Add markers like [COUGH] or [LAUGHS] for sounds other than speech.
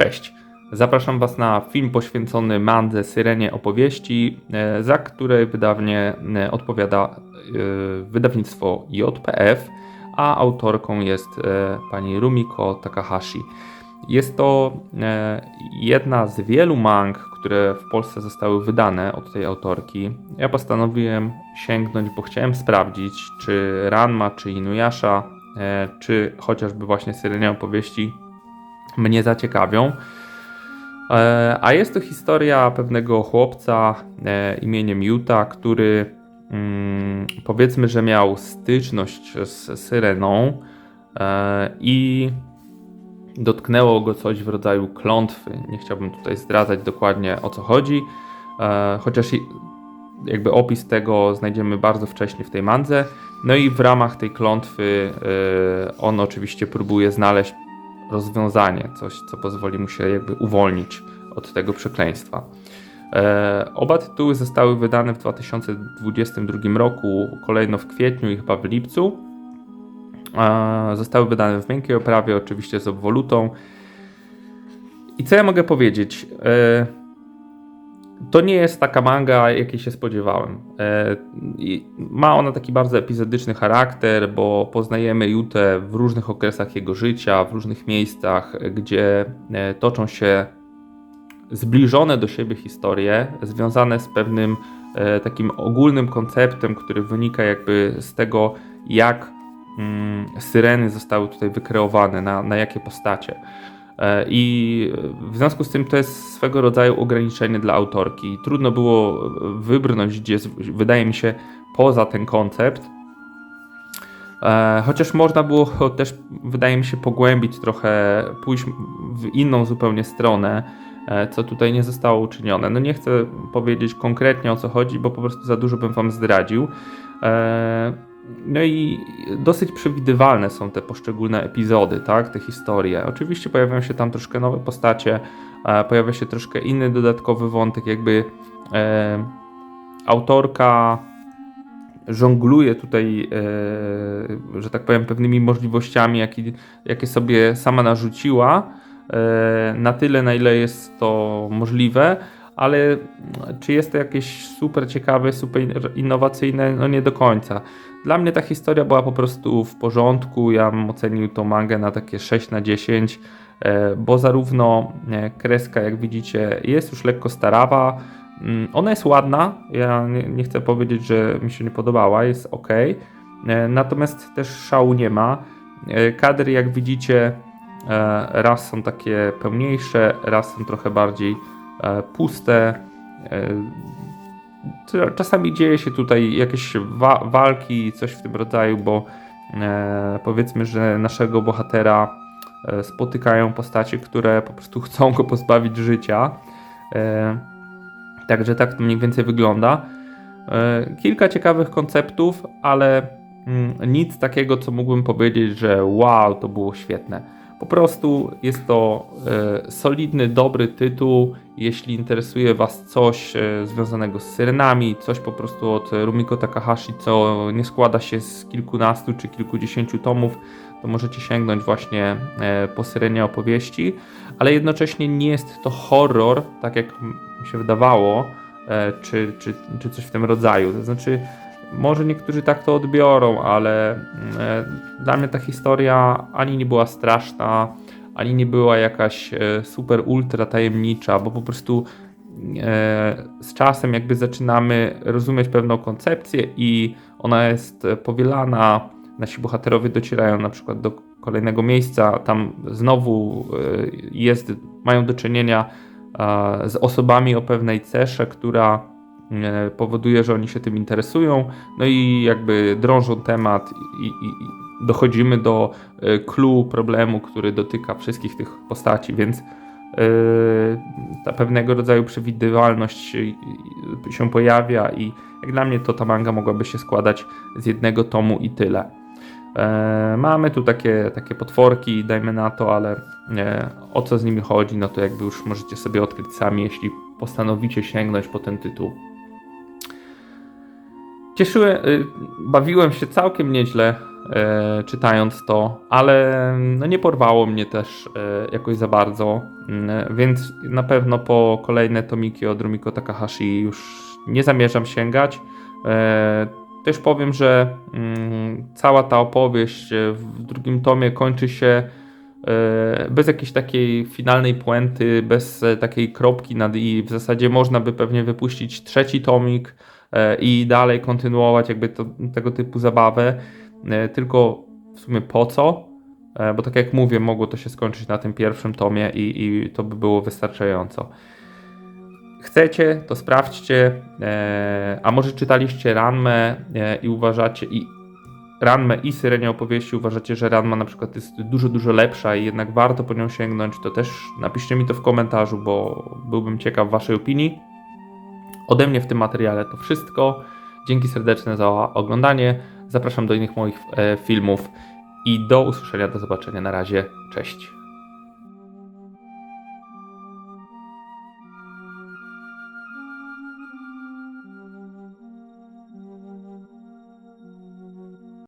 Cześć! Zapraszam Was na film poświęcony mandze Syrenie opowieści, e, za które wydawnie e, odpowiada e, wydawnictwo JPF, a autorką jest pani Rumiko Takahashi. Jest to jedna z wielu mang, które w Polsce zostały wydane od tej autorki. Ja postanowiłem sięgnąć, bo chciałem sprawdzić, czy Ranma, czy Inuyasha, czy chociażby właśnie Syrenia opowieści mnie zaciekawią. E, A jest to historia pewnego chłopca e, imieniem Juta, który mm, powiedzmy, że miał styczność z syreną e, i dotknęło go coś w rodzaju klątwy. Nie chciałbym tutaj zdradzać dokładnie o co chodzi, chociaż jakby opis tego znajdziemy bardzo wcześnie w tej mandze. No i w ramach tej klątwy on oczywiście próbuje znaleźć rozwiązanie, coś co pozwoli mu się jakby uwolnić od tego przekleństwa. E, oba tytuły zostały wydane w 2022 roku, kolejno w kwietniu i chyba w lipcu. E, zostały wydane w miękkiej oprawie, oczywiście z obwolutą. I co ja mogę powiedzieć? E, to nie jest taka manga, jakiej się spodziewałem. E, i ma ona taki bardzo epizodyczny charakter, bo poznajemy Jutę w różnych okresach jego życia, w różnych miejscach, gdzie e, toczą się zbliżone do siebie historie, związane z pewnym e, takim ogólnym konceptem, który wynika jakby z tego, jak mm, syreny zostały tutaj wykreowane, na, na jakie postacie. E, I w związku z tym to jest swego rodzaju ograniczenie dla autorki. Trudno było wybrnąć gdzieś, wydaje mi się, poza ten koncept. E, Chociaż można było [LAUGHS] też, wydaje mi się, pogłębić trochę, pójść w inną zupełnie stronę, e, co tutaj nie zostało uczynione. No nie chcę powiedzieć konkretnie o co chodzi, bo po prostu za dużo bym wam zdradził. No i dosyć przewidywalne są te poszczególne epizody, tak, te historie. Oczywiście pojawiają się tam troszkę nowe postacie, e, pojawia się troszkę inny dodatkowy wątek, jakby e, autorka żongluje tutaj, e, że tak powiem, pewnymi możliwościami, jakie, jakie sobie sama narzuciła, e, na tyle, na ile jest to możliwe, ale czy jest to jakieś super ciekawe, super innowacyjne? No nie do końca. Dla mnie ta historia była po prostu w porządku. Ja bym ocenił tą mangę na takie 6 na 10, e, bo zarówno e, kreska, jak widzicie, jest już lekko starawa. Mm, Ona jest ładna. Ja nie, chcę powiedzieć, że mi się nie podobała, jest ok. Natomiast też szału nie ma. E, Kadry, jak widzicie, e, raz są takie pełniejsze, raz są trochę bardziej e, puste. Cza- Czasami dzieje się tutaj jakieś wa- walki, coś w tym rodzaju, bo e, powiedzmy, że naszego bohatera e, spotykają postacie, które po prostu [LAUGHS] chcą go pozbawić życia. E, także tak to mniej więcej wygląda. E, kilka ciekawych konceptów, ale mm, nic takiego, co mógłbym powiedzieć, że wow, to było świetne. Po prostu jest to e, solidny, dobry tytuł. Jeśli interesuje Was coś e, związanego z syrenami, coś po prostu od Rumiko Takahashi, co nie składa się z kilkunastu czy kilkudziesięciu tomów, to możecie sięgnąć właśnie e, po syrenie opowieści, ale jednocześnie nie jest to horror, tak jak mi się wydawało, czy, czy, czy coś w tym rodzaju. To znaczy, może niektórzy tak to odbiorą, ale e, dla mnie ta historia ani nie była straszna, ani nie była jakaś e, super ultra tajemnicza, bo po prostu e, z czasem jakby zaczynamy rozumieć pewną koncepcję i ona jest powielana. Nasi bohaterowie docierają na przykład do kolejnego miejsca, tam znowu jest, mają do czynienia z osobami o pewnej cesze, która powoduje, że oni się tym interesują, no i jakby drążą temat i, i, dochodzimy do e, clue problemu, który dotyka wszystkich tych postaci, więc e, ta pewnego rodzaju przewidywalność się, pojawia i jak dla mnie to ta manga mogłaby się składać z jednego tomu i tyle. E, mamy tu takie, takie potworki, dajmy na to, ale e, o co z nimi chodzi, no to jakby już możecie sobie odkryć sami, jeśli postanowicie sięgnąć po ten tytuł. Cieszyłem, y, bawiłem się całkiem nieźle e, czytając to, ale no, nie porwało mnie też e, jakoś za bardzo, mm, więc na pewno po kolejne tomiki od Rumiko Takahashi już nie zamierzam sięgać. E, też powiem, że mm, cała ta opowieść e, w drugim tomie kończy się e, bez jakiejś takiej finalnej puenty, bez e, takiej kropki nad i. W zasadzie można by pewnie wypuścić trzeci tomik e, i dalej kontynuować jakby to, tego typu zabawę. E, Tylko w sumie po co? E, Bo tak jak mówię, mogło to się skończyć na tym pierwszym tomie i, i to by było wystarczająco. Chcecie, to sprawdźcie. E, a może czytaliście Ranmę e, i uważacie i Ranmę i Syrenie opowieści uważacie, że Ranma na przykład jest dużo, dużo lepsza i jednak warto po nią sięgnąć, to też napiszcie mi to w komentarzu, bo byłbym ciekaw waszej opinii. Ode mnie w tym materiale to wszystko. Dzięki serdeczne za oglądanie. Zapraszam do innych moich e, filmów i do usłyszenia, do zobaczenia. Na razie, cześć.